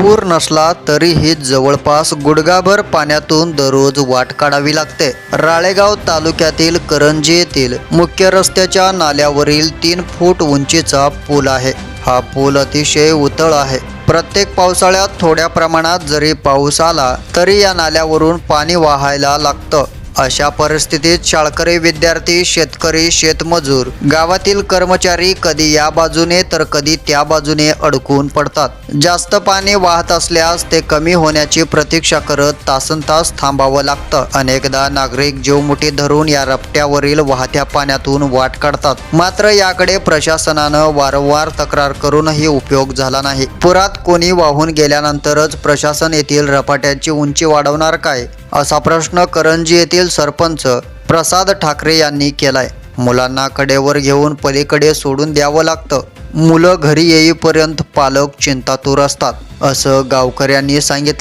पूर नसला तरीही जवळपास गुडगाभर पाण्यातून दररोज वाट काढावी लागते. राळेगाव तालुक्यातील करंजी येथील मुख्य रस्त्याच्या नाल्यावरील तीन फूट उंचीचा पूल आहे. हा पूल अतिशय उतळ आहे. प्रत्येक पावसाळ्यात थोड्या प्रमाणात जरी पाऊस आला तरी या नाल्यावरून पाणी वाहायला लागतं. अशा परिस्थितीत शाळकरी विद्यार्थी शेतकरी शेतमजूर गावातील कर्मचारी कधी या बाजूने तर कधी त्या बाजूने अडकून पडतात. जास्त पाणी वाहत असल्यास ते कमी होण्याची प्रतीक्षा करत तासन तास थांबावं लागतं. अनेकदा नागरिक जीवमुठी धरून या रपट्यावरील वाहत्या पाण्यातून वाट काढतात. मात्र याकडे प्रशासनानं वारंवार तक्रार करूनही उपयोग झाला नाही. पुरात कोणी वाहून गेल्यानंतरच प्रशासन येथील रपाट्यांची उंची वाढवणार काय? असा प्रश्न करंजी येथील सरपंच प्रसाद ठाकरे यांनी केलाय. मुलांना कडेवर घेऊन पलीकडे सोडून द्यावं लागतं. मुलं घरी येईपर्यंत पालक चिंतातूर असतात असं गावकऱ्यांनी सांगितलं.